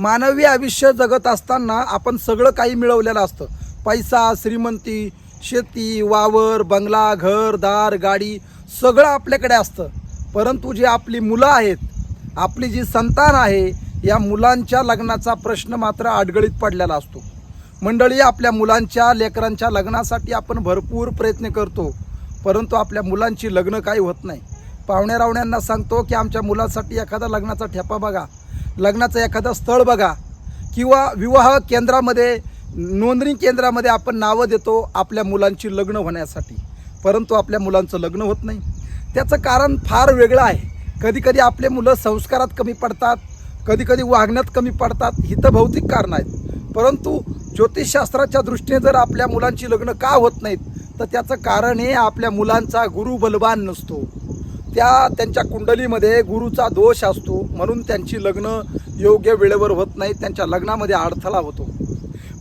मानवी आयुष्य जगत असताना आपण सगळं काही मिळवलेलं असतं. पैसा श्रीमंती शेती वावर बंगला घर दार गाडी सगळं आपल्याकडे असतं. परंतु जी आपली मुलं आहेत आपली जी संतान आहे या मुलांच्या लग्नाचा प्रश्न मात्र अडगळीत पडलेला असतो. मंडळी आपल्या मुलांच्या लेकरांच्या लग्नासाठी आपण भरपूर प्रयत्न करतो परंतु आपल्या मुलांची लग्न काही होत नाही. पाहुण्या रावण्यांना सांगतो की आमच्या मुलासाठी एखादा लग्नाचा ठेपा बघा. लग्नाचं एखादं स्थळ बघा. किंवा विवाह केंद्रामध्ये नोंदणी केंद्रामध्ये आपण नावं देतो आपल्या मुलांची लग्न होण्यासाठी. परंतु आपल्या मुलांचं लग्न होत नाही. त्याचं कारण फार वेगळं आहे. कधीकधी आपले मुलं संस्कारात कमी पडतात कधी कधी वागण्यात कमी पडतात हिथं भौतिक कारण आहेत. परंतु ज्योतिषशास्त्राच्या दृष्टीने जर आपल्या मुलांची लग्न का होत नाहीत तर त्याचं कारण हे आपल्या मुलांचा गुरु बलवान नसतो. त्या त्यांच्या कुंडलीमध्ये गुरुचा दोष असतो म्हणून त्यांची लग्न योग्य वेळेवर होत नाही त्यांच्या लग्नामध्ये अडथळा होतो.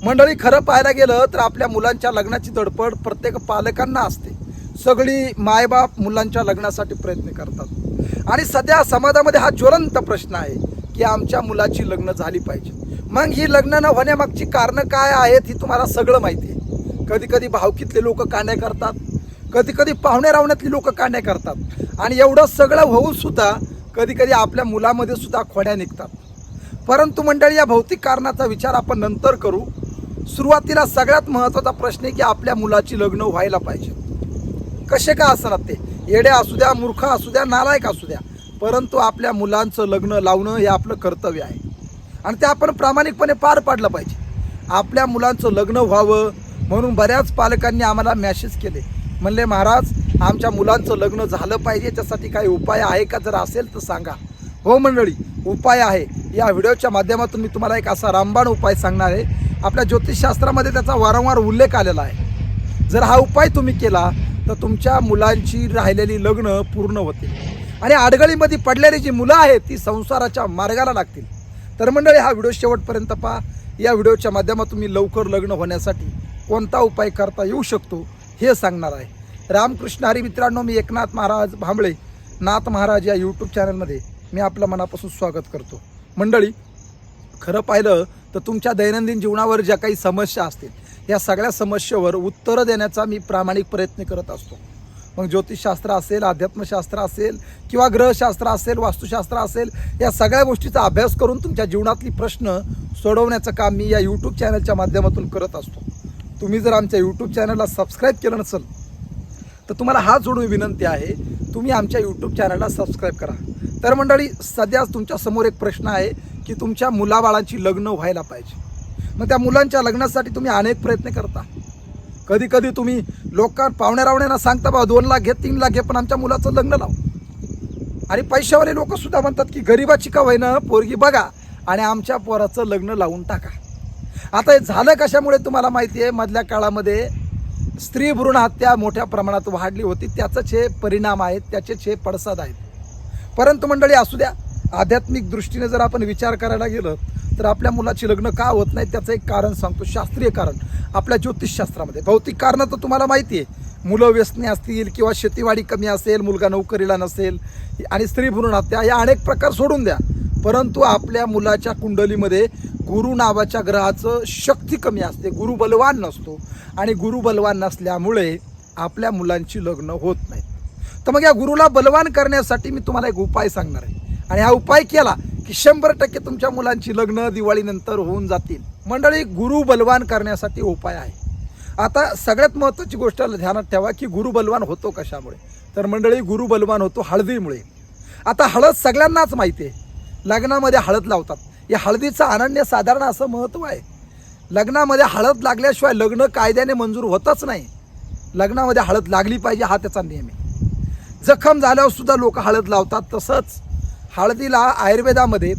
मंडळी खरं पाहायला गेलं तर आपल्या मुलांच्या लग्नाची धडपड प्रत्येक पालकांना असते. सगळी मायबाप मुलांच्या लग्नासाठी प्रयत्न करतात. आणि सध्या समाजामध्ये हा ज्वलंत प्रश्न आहे की आमच्या मुलाची लग्न झाली पाहिजे. मग ही लग्न न होण्यामागची कारणं काय आहेत ही तुम्हाला सगळं माहिती आहे. कधी कधी भावकीतले लोक काने करतात कधी कधी पाहुण्या रावण्यातली लोक कांड्या करतात? आणि एवढं सगळं होऊन सुद्धा कधी कधी आपल्या मुलामध्ये सुद्धा खोड्या निघतात. परंतु मंडळी या भौतिक कारणाचा विचार आपण नंतर करू. सुरुवातीला सगळ्यात महत्त्वाचा प्रश्न आहे की आपल्या मुलाची लग्न व्हायला पाहिजे. कसे का असणार ते? येडे असू द्या मूर्ख असू द्या नालायक असू द्या. परंतु आपल्या मुलांचं लग्न लावणं हे आपलं कर्तव्य आहे. आणि ते आपण प्रामाणिकपणे पार पाडलं पाहिजे. आपल्या मुलांचं लग्न व्हावं म्हणून बऱ्याच पालकांनी आम्हाला मॅसेज केले. म्हणले महाराज आमच्या मुलांचं लग्न झालं पाहिजे याच्यासाठी काही उपाय आहे का? जर असेल तर सांगा. हो मंडळी उपाय आहे. या व्हिडिओच्या माध्यमातून मी तुम्हाला एक असा रामबाण उपाय सांगणार आहे. आपल्या ज्योतिषशास्त्रामध्ये त्याचा वारंवार उल्लेख आलेला आहे. जर हा उपाय तुम्ही केला तर तुमच्या मुलांची राहिलेली लग्न पूर्ण होते आणि आडगळीमध्ये पडलेली जी मुलं आहेत ती संसाराच्या मार्गाला लागतील. तर मंडळी हा व्हिडिओ शेवटपर्यंत पहा. या व्हिडिओच्या माध्यमातून मी लवकर लग्न होण्यासाठी कोणता उपाय करता येऊ शकतो? हे सांगणार आहे. रामकृष्ण हरी मित्रांनो मी एकनाथ महाराज भांबळे नाथ महाराज या यूट्यूब चॅनलमध्ये मी आपलं मनापासून स्वागत करतो. मंडळी खरं पाहिलं तर तुमच्या दैनंदिन जीवनावर ज्या काही समस्या असतील या सगळ्या समस्येवर उत्तरं देण्याचा मी प्रामाणिक प्रयत्न करत असतो. मग ज्योतिषशास्त्र असेल अध्यात्मशास्त्र असेल किंवा ग्रहशास्त्र असेल वास्तुशास्त्र असेल या सगळ्या गोष्टीचा अभ्यास करून तुमच्या जीवनातली प्रश्न सोडवण्याचं काम मी या यूट्यूब चॅनलच्या माध्यमातून करत असतो. तुम्ही जर आमच्या यूट्यूब चॅनलला सबस्क्राईब केलं नसेल तर तुम्हाला हात जोडून विनंती आहे तुम्ही आमच्या यूट्यूब चॅनलला सबस्क्राईब करा. तर मंडळी सध्या तुमच्यासमोर एक प्रश्न आहे की तुमच्या मुलाबाळांची लग्न व्हायला पाहिजे. मग त्या मुलांच्या लग्नासाठी तुम्ही अनेक प्रयत्न करता. कधी कधी तुम्ही लोकां पाहुण्या रावण्यांना सांगता बा दोन लाख घे तीन लाख घे पण आमच्या मुलाचं लग्न लाव. आणि पैशावाले लोकसुद्धा म्हणतात की गरीबाची का होईना पोरगी बघा आणि आमच्या पोराचं लग्न लावून टाका. आता हे झालं कशामुळे तुम्हाला माहिती आहे? मधल्या काळामध्ये स्त्री भ्रूण हत्या मोठ्या प्रमाणात वाढली होती. त्याचंच हे परिणाम आहेत त्याचेच हे पडसाद आहेत. परंतु मंडळी असू द्या. आध्यात्मिक दृष्टीने जर आपण विचार करायला गेलं तर आपल्या मुलाची लग्न का होत नाही त्याचं एक कारण सांगतो. शास्त्रीय कारण. आपल्या ज्योतिषशास्त्रामध्ये. भौतिक कारणं तर तुम्हाला माहिती आहे. मुलं व्यसनी असतील किंवा शेतीवाडी कमी असेल मुलगा नोकरीला नसेल आणि स्त्री भ्रूण हत्या या अनेक प्रकार सोडून द्या. परंतु आपल्या मुलाच्या कुंडलीमध्ये गुरु नावाच्या ग्रहाचं शक्ती कमी असते गुरु बलवान नसतो. आणि गुरु बलवान नसल्यामुळे आपल्या मुलांची लग्न होत नाही तर मग या गुरुला बलवान करण्यासाठी मी तुम्हाला एक उपाय सांगणार आहे. आणि हा उपाय केला की शंभर टक्के तुमच्या मुलांची लग्न दिवाळीनंतर होऊन जातील. मंडळी गुरु बलवान करण्यासाठी उपाय आहे. आता सगळ्यात महत्त्वाची गोष्ट ध्यानात ठेवा की गुरु बलवान होतो कशामुळे? तर मंडळी गुरु बलवान होतो हळदीमुळे. आता हळद सगळ्यांनाच माहिती आहे. लग्नामध्ये हळद लावतात. या हळदीचं अनन्य साधारण असं महत्त्व आहे. लग्नामध्ये हळद लागल्याशिवाय लग्न कायद्याने मंजूर होतच नाही. लग्नामध्ये हळद लागली पाहिजे हा त्याचा नियम आहे. जखम झाल्यावर सुद्धा लोक हळद लावतात तसंच हळदीला आयुर्वेदामध्ये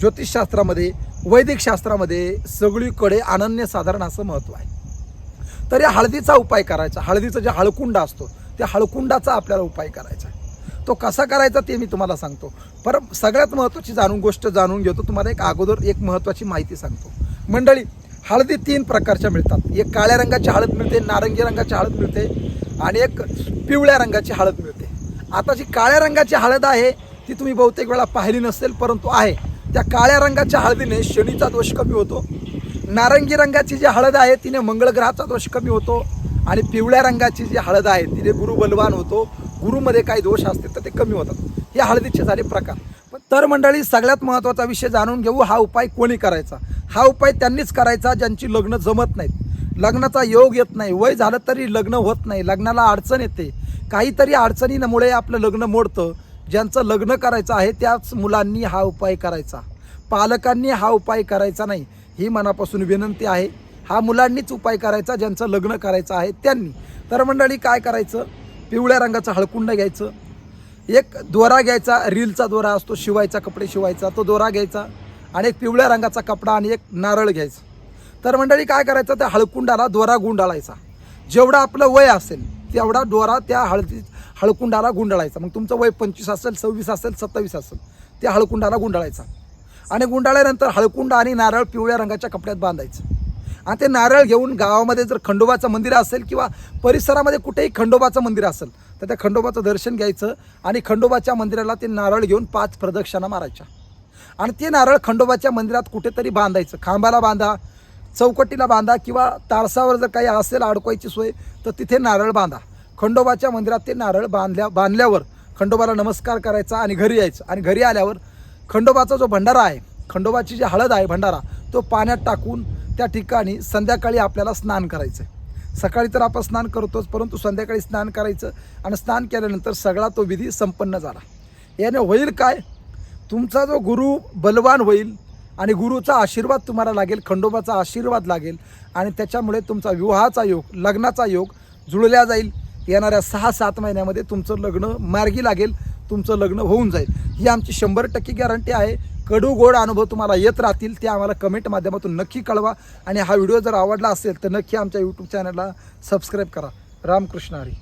ज्योतिषशास्त्रामध्ये वैदिक शास्त्रामध्ये सगळीकडे अनन्यसाधारण असं महत्त्व आहे. तर या हळदीचा उपाय करायचा. हळदीचं जे हळकुंडा असतो त्या हळकुंडाचा आपल्याला उपाय करायचा आहे. तो कसा करायचा ते मी तुम्हाला सांगतो. पर सगळ्यात महत्त्वाची जाणून गोष्ट जाणून घेतो. तुम्हाला एक अगोदर एक महत्त्वाची माहिती सांगतो. मंडळी हळदी तीन प्रकारच्या मिळतात. एक काळ्या रंगाची हळद मिळते नारंगी रंगाची हळद मिळते आणि एक पिवळ्या रंगाची हळद मिळते. आता जी काळ्या रंगाची हळद आहे ती तुम्ही बहुतेक वेळा पाहिली नसेल परंतु आहे. त्या काळ्या रंगाच्या हळदीने शनीचा दोष कमी होतो. नारंगी रंगाची जी हळद आहे तिने मंगळग्रहाचा दोष कमी होतो आणि पिवळ्या रंगाची जी हळद आहे तिने गुरु बलवान होतो. गुरुमध्ये काही दोष असतील तर ते कमी होतात. हे हळदीचे झाले प्रकार. पण तर मंडळी सगळ्यात महत्त्वाचा विषय जाणून घेऊ हा उपाय कोणी करायचा? हा उपाय त्यांनीच करायचा ज्यांची लग्न जमत नाहीत. लग्नाचा योग येत नाही वय झालं तरी लग्न होत नाही लग्नाला अडचण येते. काहीतरी अडचणीमुळे आपलं लग्न मोडतं. ज्यांचं लग्न करायचं आहे त्याच मुलांनी हा उपाय करायचा. पालकांनी हा उपाय करायचा नाही ही मनापासून विनंती आहे. हा मुलांनीच उपाय करायचा ज्यांचं लग्न करायचं आहे त्यांनी. तर मंडळी काय करायचं? पिवळ्या रंगाचं हळकुंड घ्यायचं. एक दोरा घ्यायचा रीलचा दोरा असतो शिवायचा कपडे शिवायचा तो दोरा घ्यायचा आणि एक पिवळ्या रंगाचा कपडा आणि एक नारळ घ्यायचं. तर मंडळी काय करायचं? त्या हळकुंडाला दोरा गुंडाळायचा. जेवढं आपलं वय असेल तेवढा दोरा त्या हळदी हळकुंडाला गुंडाळायचा. मग तुमचं वय पंचवीस असेल सव्वीस असेल सत्तावीस असेल त्या हळकुंडाला गुंडाळायचा. आणि गुंडाळल्यानंतर हळकुंड आणि नारळ पिवळ्या रंगाच्या कपड्यात बांधायचं. आणि ते नारळ घेऊन गावामध्ये जर खंडोबाचं मंदिर असेल किंवा परिसरामध्ये कुठेही खंडोबाचं मंदिर असेल तर त्या खंडोबाचं दर्शन घ्यायचं आणि खंडोबाच्या मंदिराला ते नारळ घेऊन पाच प्रदक्षिणा मारायच्या. आणि ते नारळ खंडोबाच्या मंदिरात कुठेतरी बांधायचं. खांबाला बांधा चौकटीला बांधा किंवा तारसावर जर काही असेल अडकवायची सोय तर तिथे नारळ बांधा. खंडोबाच्या मंदिरात ते नारळ बांधल्या बांधल्यावर खंडोबाला नमस्कार करायचा आणि घरी यायचं. आणि घरी आल्यावर खंडोबाचा जो भंडारा आहे खंडोबाची जी हळद आहे भंडारा तो पाण्यात टाकून त्या ठिकाणी संध्याकाळी आपल्याला स्नान करायचं आहे सकाळी तर आपण स्नान करतोच परंतु संध्याकाळी स्नान करायचं आणि स्नान केल्यानंतर सगळा तो विधी संपन्न झाला. याने होईल काय? तुमचा जो गुरु बलवान होईल आणि गुरुचा आशीर्वाद तुम्हाला लागेल खंडोबाचा आशीर्वाद लागेल आणि त्याच्यामुळे तुमचा विवाहाचा योग लग्नाचा योग जुळल्या जाईल. येणाऱ्या सहा सात महिन्यामध्ये तुमचं लग्न मार्गी लागेल तुमचं लग्न होऊन जाईल. ही आमची शंभर टक्के गॅरंटी आहे. कडू गोड अनुभव तुम्हाला येत राहतील ते आम्हाला कमेंट माध्यमातून नक्की कळवा. आणि हा व्हिडिओ जर आवडला असेल तर नक्की आमच्या यूट्यूब चॅनलला सबस्क्राईब करा. रामकृष्ण हरी.